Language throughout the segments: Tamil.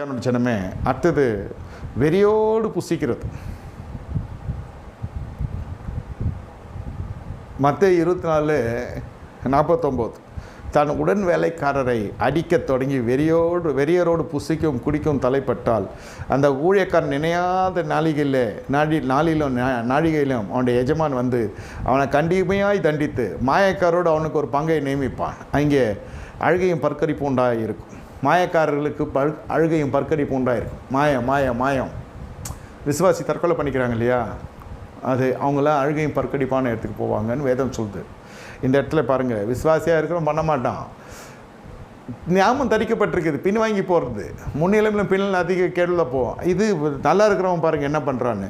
ஜனமே அடுத்தது வெறியோடு புசிக்கிறது. மற்ற இருபத்தி நாலு நாற்பத்தொம்போது தன் உடன் வேலைக்காரரை அடிக்கத் தொடங்கி வெறியோடு வெறியரோடு புசிக்கும் குடிக்கும் தலைப்பட்டால் அந்த ஊழியக்காரன் நினையாத நாளிகையில் நாடி நாளிலும் நாழிகையிலும் அவனுடைய எஜமான் வந்து அவனை கண்டிமையாய் தண்டித்து மாயக்காரோடு அவனுக்கு ஒரு பங்கை நியமிப்பான். அங்கே அழுகையும் பற்கரிப்பு உண்டாக இருக்கும் மாயக்காரர்களுக்கு பழு அழுகையும் பற்கடிப்பு உண்டாயிருக்கும். மாயம் மாயம் மாயம். விசுவாசி தற்கொலை பண்ணிக்கிறாங்க இல்லையா? அது அவங்களாம் அழுகையும் பற்கடிப்பான இடத்துக்கு போவாங்கன்னு வேதம் சொல்லுது. இந்த இடத்துல பாருங்கள் விசுவாசியாக இருக்கிறவன் பண்ண மாட்டான். ஞாபகம் தரிக்கப்பட்டிருக்குது பின் வாங்கி போகிறது முன்னிலைமையிலும் பின்னல் அதிக கேடில் போவோம் இது நல்லா இருக்கிறவன் பாருங்கள் என்ன பண்ணுறான்னு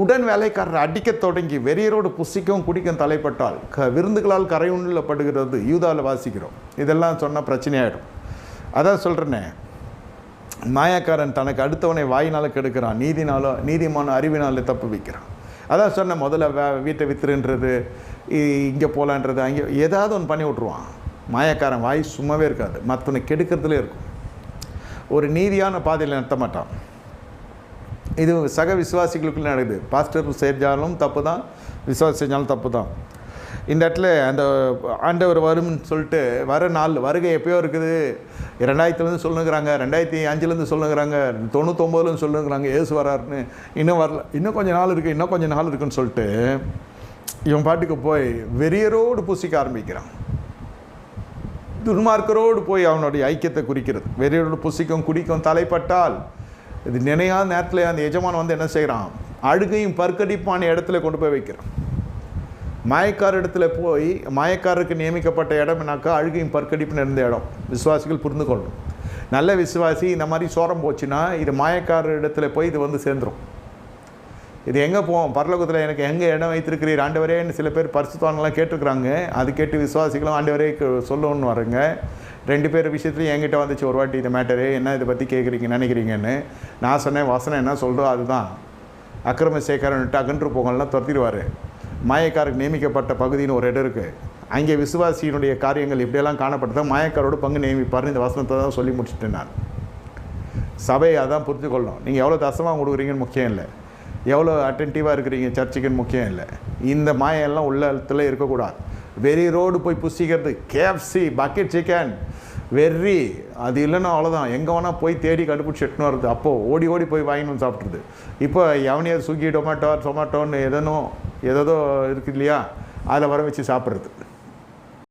உடன் வேலைக்காரர் அடிக்கத் தொடங்கி வெறியரோடு புசிக்கவும் குடிக்கும் தலைப்பட்டால் க விருந்துகளால் கரையுள்ளப்படுகிறது யூதாவில் வாசிக்கிறோம். இதெல்லாம் சொன்னால் பிரச்சனையாயிடும். அதான் சொல்கிறேனே மாயக்காரன் தனக்கு அடுத்தவனை வாயினால் கெடுக்கிறான். நீதினாலோ நீதிமான அறிவினால தப்பு வைக்கிறான். அதான் சொன்ன முதல்ல வே வீட்டை வித்துருன்றது இங்கே போகலான்றது அங்கே ஏதாவது ஒன்று பண்ணி விட்ருவான் மாயக்காரன் வாய் சும்மாவே இருக்காது. மற்றவனை கெடுக்கிறதுலே இருக்கும். ஒரு நீதியான பாதையில் நடத்த மாட்டான். இது சக விசுவாசிகளுக்குள்ளே நடக்குது. பாஸ்டர் செஞ்சாலும் தப்பு தான் விசுவாசி செஞ்சாலும் தப்பு தான் இந்த இடத்துல அந்த ஆண்டவர் வரும்னு சொல்லிட்டு வர நாள் வருகை எப்பயோ இருக்குது. ரெண்டாயிரத்துலேருந்து சொல்லுங்கிறாங்க ரெண்டாயிரத்தி அஞ்சுலேருந்து சொல்லுங்கிறாங்க தொண்ணூத்தொம்போதுலேருந்து சொல்லுங்கிறாங்க ஏசு வராருன்னு இன்னும் வரல. இன்னும் கொஞ்சம் நாள் இருக்குது இன்னும் கொஞ்சம் நாள் இருக்குன்னு சொல்லிட்டு இவன் பாட்டுக்கு போய் வெறியரோடு பூசிக்க ஆரம்பிக்கிறான். துன்மார்க்கரோடு போய் அவனுடைய ஐக்கியத்தை குறிக்கிறது. வெறியரோடு புசிக்கும் குடிக்கும் தலைப்பட்டால் இது நினையாத நேரத்தில் அந்த எஜமான் வந்து என்ன செய்கிறான் அழுகையும் பற்கடிப்பான இடத்துல கொண்டு போய் வைக்கிறான். மாயக்கார இடத்துல போய் மாயக்காரருக்கு நியமிக்கப்பட்ட இடம்னாக்கா அழுகையும் பற்கடிப்புன்னு இருந்த இடம். விசுவாசிகள் புரிந்து கொள்ளணும். நல்ல விசுவாசி இந்த மாதிரி சோரம் போச்சுன்னா இது மாயக்காரர் இடத்துல போய் இது வந்து சேர்ந்துடும் இது எங்கே போவோம்? பரலோகத்தில் எனக்கு எங்கே இடம் வைத்திருக்கிறீர்? ஆண்டவரேன்னு சில பேர் பரிசுத்தவான்களாம் கேட்டிருக்கிறாங்க. அது கேட்டு விசுவாசிகளும் ஆண்டவரே சொல்லணும்னு வரங்க. ரெண்டு பேர் விஷயத்துலையும் என்கிட்ட வந்துச்சு ஒரு வாட்டி இந்த மேட்டரு என்ன இதை பற்றி கேட்குறீங்க நினைக்கிறீங்கன்னு. நான் சொன்னேன் வசனம் என்ன சொல்கிறோம் அதுதான். அக்கிரம சேகரன் அகன்று போகலாம் துரத்திடுவார். மாயக்காருக்கு நியமிக்கப்பட்ட பகுதின்னு ஒரு இடம் இருக்குது அங்கே விசுவாசியினுடைய காரியங்கள் இப்படியெல்லாம் காணப்பட்டதான் மாயக்காரோட பங்கு நியமிப்பார்னு இந்த வசனத்தை தான் சொல்லி முடிச்சிட்டேன் நான். சபையை அதான் புரிஞ்சு கொள்ளணும் நீங்கள் எவ்வளோ தசமாக கொடுக்குறீங்கன்னு முக்கியம் இல்லை. எவ்வளோ அட்டென்டிவாக இருக்கிறீங்க சர்ச்சுக்குன்னு முக்கியம் இல்லை. இந்த மாயெல்லாம் உள்ள இடத்துல இருக்கக்கூடாது. வெறி ரோடு போய் புசிக்கிறது கேஎஃப்சி பக்கெட் சிக்கன் வெறி அது இல்லைன்னா அவ்வளோதான் எங்கே வேணால் போய் தேடி கண்டுபிடிச்சி எட்டுன்னு வருது அப்போது ஓடி ஓடி போய் வாங்கினு சாப்பிட்ருது இப்போ எவனையாவது ஸ்விக்கி டொமேட்டோ டொமேட்டோன்னு எதனோ ஏதோ இருக்குது இல்லையா? அதில் வர வச்சு சாப்பிட்றது.